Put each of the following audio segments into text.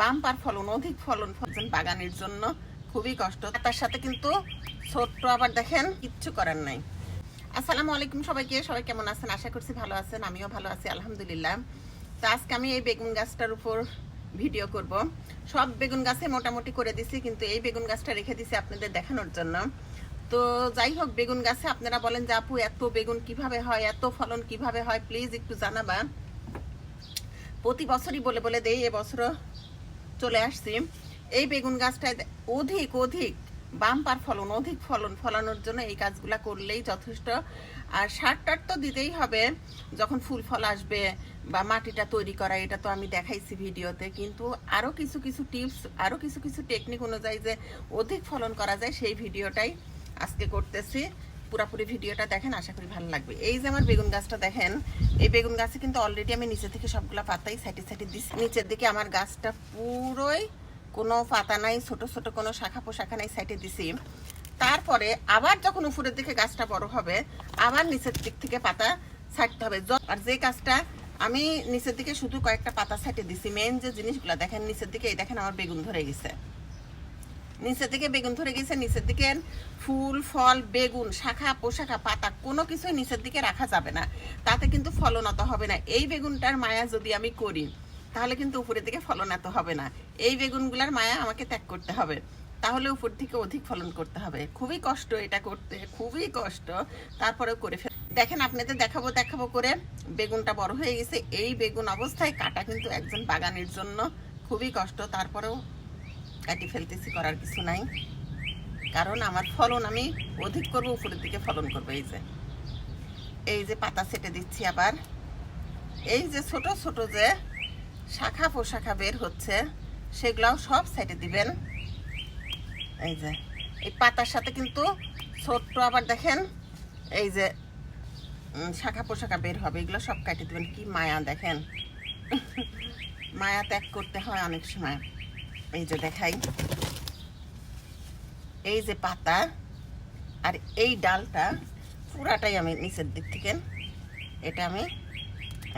Bumper ফলন, অধিক ফলন ফলছেন বাগানের জন্য খুবই কষ্ট। তার সাথে কিন্তু ছোট্ট আবার দেখেন, কিচ্ছু করার নাই। আসসালামু আলাইকুম সবাইকে, সবাই কেমন আছেন? আশা করছি ভালো আছেন, আমিও ভালো আছি, আলহামদুলিল্লাহ। তো আজকে আমি এই বেগুন গাছটার উপর ভিডিও করব। সব বেগুন গাছে মোটামুটি করে দিছি, কিন্তু এই বেগুন গাছটা রেখে দিছি আপনাদের দেখানোর জন্য। তো যাই হোক, বেগুন গাছে আপনারা বলেন যে, আপু, এত বেগুন কীভাবে হয়? এত ফলন কীভাবে হয়? প্লিজ একটু জানাবা। প্রতি বছরই বলে বলে দেই এবছরও চলে আসছি। এই বেগুন গাছটায় অধিক অধিক, বাম্পার ফলন, অধিক ফলন, ফলানোর জন্য এই কাজগুলা করলেই যথেষ্ট। আর সার টার তো দিতেই হবে, যখন ফুল ফল আসবে বা মাটিটা তৈরি করা, এটা তো আমি দেখাইছি ভিডিওতে। কিন্তু আরও কিছু কিছু টিপস আরও কিছু কিছু টেকনিক অনুযায়ী যে অধিক ফলন করা যায়, সেই ভিডিওটাই আজকে করতেছি। পুরাপুরি ভিডিওটা দেখেন, আশা করি ভালো লাগবে। এই যে আমার বেগুন গাছটা দেখেন, এই বেগুন গাছে কিন্তু অলরেডি আমি নিচে থেকে সবগুলা পাতাই সাইডে সাইডে দিচ্ছি নিচের দিকে আমার গাছটা পুরোই কোনো পাতা নাই, ছোট ছোট কোনো শাখা পোশাখা নাই, সাইডে দিছি। তারপরে আবার যখন উপরের দিকে গাছটা বড় হবে, আবার নিচের দিক থেকে পাতা ছাড়তে হবে। আর যে গাছটা আমি নিচের দিকে শুধু কয়েকটা পাতা সাইডে দিছি মেন যে জিনিসগুলো, দেখেন নিচের দিকে, এই দেখেন আমার বেগুন ধরে গেছে। নিচের দিকে বেগুন ধরে গেছে, নিচের দিকে ফুল, ফল, বেগুন, শাখা, পোশাখা, পাতা, কোনো কিছুই নিচের দিকে রাখা যাবে না। তাতে কিন্তু ফলন অত হবে না। এই বেগুনটার মায়া যদি আমি করি, তাহলে কিন্তু উপরের দিকে ফলন এত হবে না। এই বেগুনগুলার মায়া আমাকে ত্যাগ করতে হবে। তাহলে উপর থেকে অধিক ফলন করতে হবে। খুবই কষ্ট এটা করতে, খুবই কষ্ট। তারপরেও করে ফেল, দেখেন আপনাদের দেখাবো দেখাবো করে বেগুনটা বড় হয়ে গেছে। এই বেগুন অবস্থায় কাটা কিন্তু একজন বাগানের জন্য খুবই কষ্ট। তারপরেও কাটি ফেলতেছি, করার কিছু নাই। কারণ আমার ফলন আমি অধিক করব, উপরের দিকে ফলন করব, এই যে। এই যে পাতা সেটে দিচ্ছি আবার। এই যে ছোট ছোট যে শাখা পোশাখা বের হচ্ছে, সেগুলাও সব সাইডে দিবেন। এই যে, এই পাতার সাথে কিন্তু ছোট্ট আবার দেখেন, এই যে শাখা পোশাখা বের হবে, এগুলো সব কাটিয়ে দিবেন। কি মায়া, দেখেন। মায়া ত্যাগ করতে হয় অনেক সময়। এই যে দেখাই। এই যে পাতা আর এই ডালটা পুরাটাই আমি নিচের দিক থেকে, এটা আমি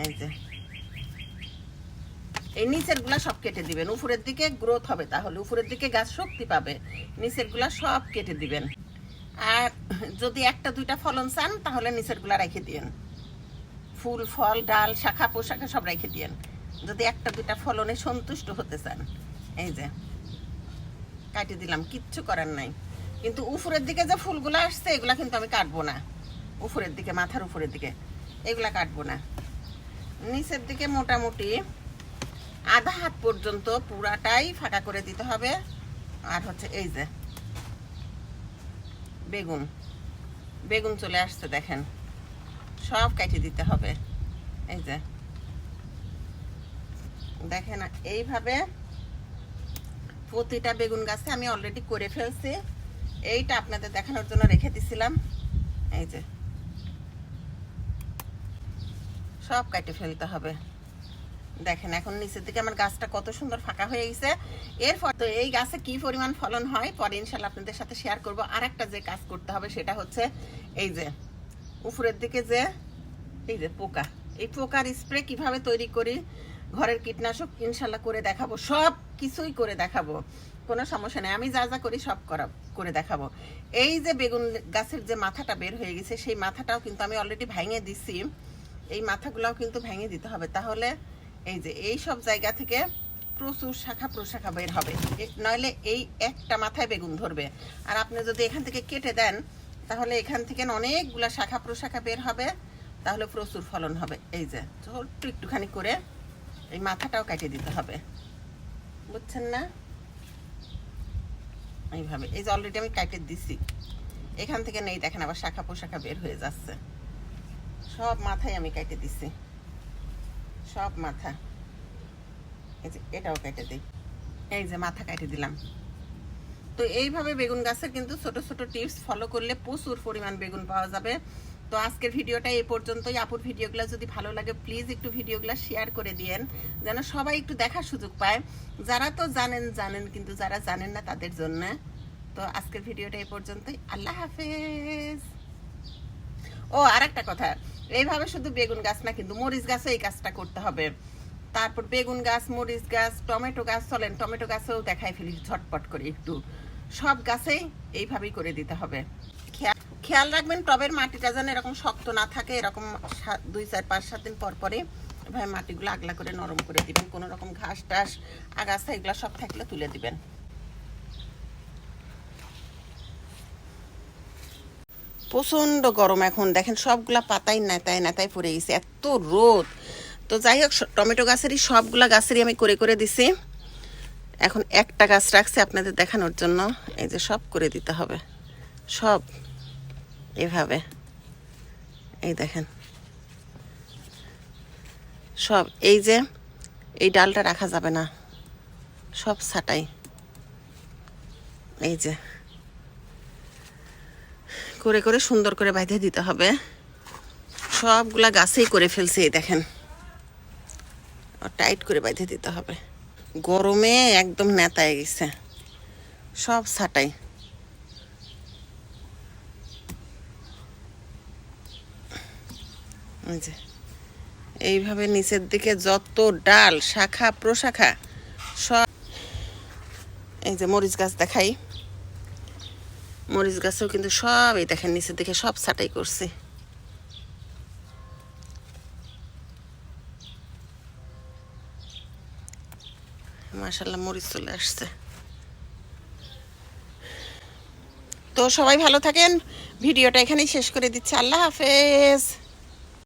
এই যে এই নিচেরগুলা সব কেটে দিবেন। উপরের দিকে গ্রোথ হবে তাহলে, উপরের দিকে গাছ শক্তি পাবে নিচেরগুলা সব কেটে দিবেন। আর যদি একটা দুইটা ফলন চান, তাহলে নিচেরগুলা রেখে দিন ফুল, ফল, ডাল শাখা পোশাখা সব রেখে দিন যদি একটা দুইটা ফলনে সন্তুষ্ট হতে চান। এই যে, কাটিয়ে দিলাম, কিচ্ছু করার নাই। কিন্তু উপরের দিকে যে ফুলগুলো আসছে, এগুলা কিন্তু আমি কাটবো না। উপরের দিকে, মাথার উপরের দিকে, এগুলা কাটবো না। নিচের দিকে মোটামুটি আধা হাত পর্যন্ত পুরাটাই ফাঁকা করে দিতে হবে। আর হচ্ছে এই যে, বেগুন। বেগুন চলে আসছে, দেখেন। সব কেটে দিতে হবে। এই যে, দেখেন, এইভাবে প্রতিটা বেগুন গাছে আমি অলরেডি করে ফেলছি। এইটা আপনাদের দেখানোর জন্য রেখে দিছিলাম। এই যে। সব কেটে ফেলতে হবে। দেখেন, এখন নিচের দিকে আমার গাছটা কত সুন্দর ফাঁকা হয়ে গেছে। এরপর তো এই গাছে কি পরিমাণ ফলন হয়, পরে ইনশাল্লাহ আপনাদের সাথে শেয়ার করব। আর একটা যে কাজ করতে হবে সেটা হচ্ছে এই যে, উপরের দিকে যে, এই যে পোকা। এই পোকার স্প্রে কীভাবে তৈরি করি? ঘরের কীটনাশক ইনশাল্লাহ করে দেখাবো, সব কিছুই করে দেখাবো। কোনো সমস্যা নেই, আমি যা যা করি সব করা করে দেখাবো। এই যে বেগুন গাছের যে মাথাটা বের হয়ে গেছে, সেই মাথাটাও কিন্তু আমি অলরেডি ভেঙে দিছি। এই মাথাগুলোও কিন্তু ভেঙে দিতে হবে। তাহলে এই যে, এই সব জায়গা থেকে প্রচুর শাখা প্রশাখা বের হবে। নইলে এই একটা মাথায় বেগুন ধরবে। আর আপনি যদি এখান থেকে কেটে দেন, তাহলে এখান থেকে অনেকগুলা শাখা প্রশাখা বের হবে। তাহলে প্রচুর ফলন হবে। এই যে, ছোট্ট একটুখানি করে এই মাথাটাও কেটে দিতে হবে। বুঝছেন না? এইভাবে। এই যে অলরেডি আমি কেটে দিছি। এখান থেকে নেই, দেখেন আবার শাখা পোশাখা বের হয়ে যাচ্ছে। সব মাথায় আমি কেটে দিছি। সব মাথা। এই যে এটাও কেটে দিই। এই যে মাথা কেটে দিলাম। তো এইভাবে বেগুন গাছের কিন্তু ছোট ছোট টিপস ফলো করলে প্রচুর পরিমাণ বেগুন পাওয়া যাবে। তো আজকের ভিডিওটা এই পর্যন্তই। আপুর ভিডিওগুলো যদি ভালো লাগে প্লিজ একটু ভিডিওগুলো শেয়ার করে দিয়েন, যেন সবাই একটু দেখার সুযোগ পায়। যারা তো জানেন জানেন, কিন্তু যারা জানেন না তাদের জন্য। তো আজকের ভিডিওটা এই পর্যন্তই। আল্লাহ হাফেজ। ও আর একটা কথা। এইভাবে শুধু বেগুন গাছ না, কিন্তু মরিচ গাছও এই কাজটা করতে হবে। তারপর বেগুন গাছ, মরিচ গাছ, টমেটো গাছ, চলেন, টমেটো গাছেও দেখাই ফেলি ঝটপট করে একটু। সব গাছেই এইভাবেই করে দিতে হবে। খেয়াল রাখবেন টবের মাটিটা যেন এরকম শক্ত না থাকে, এরকম দুই চার, পাঁচ, সাত দিন পর পরে এভাবে মাটিগুলো আগলা করে নরম করে দিবেন। কোনো রকম ঘাস টাস, আগাছা এগুলো সব থাকলে তুলে দিবেন। প্রচণ্ড গরম এখন। দেখেন সবগুলা পাতাই নেতায় নেতায় পড়ে গেছে, এত রোদ। তো যাই হোক টমেটো গাছেরই সবগুলা গাছেরই আমি করে করে দিছি। এখন একটা গাছ রাখছি আপনাদের দেখানোর জন্য। এই যে সব করে দিতে হবে। সব। এভাবে। এই দেখেন। সব, এই যে, এই ডালটা রাখা যাবে না। সব ছাটাই। এই যে। করে করে সুন্দর করে বাইধে দিতে হবে। সবগুলা গাছেই করে ফেলছে, এই দেখেন। টাইট করে বাইধে দিতে হবে। গরমে একদম নেতায় গেছে। সব ছাটাই। যে, এইভাবে নিচের দিকে যত ডাল, শাখা, প্রশাখা, সব এই যে মরিচ গাছ দেখাই। মরিচ গাছেও কিন্তু সব এই দেখেন, নিচের দিকে সব ছাটাই করছি। মাশাল্লাহ মরিচ চলে আসছে। তো সবাই ভালো থাকেন। ভিডিওটা এখানেই শেষ করে দিচ্ছি। আল্লাহ হাফেজ।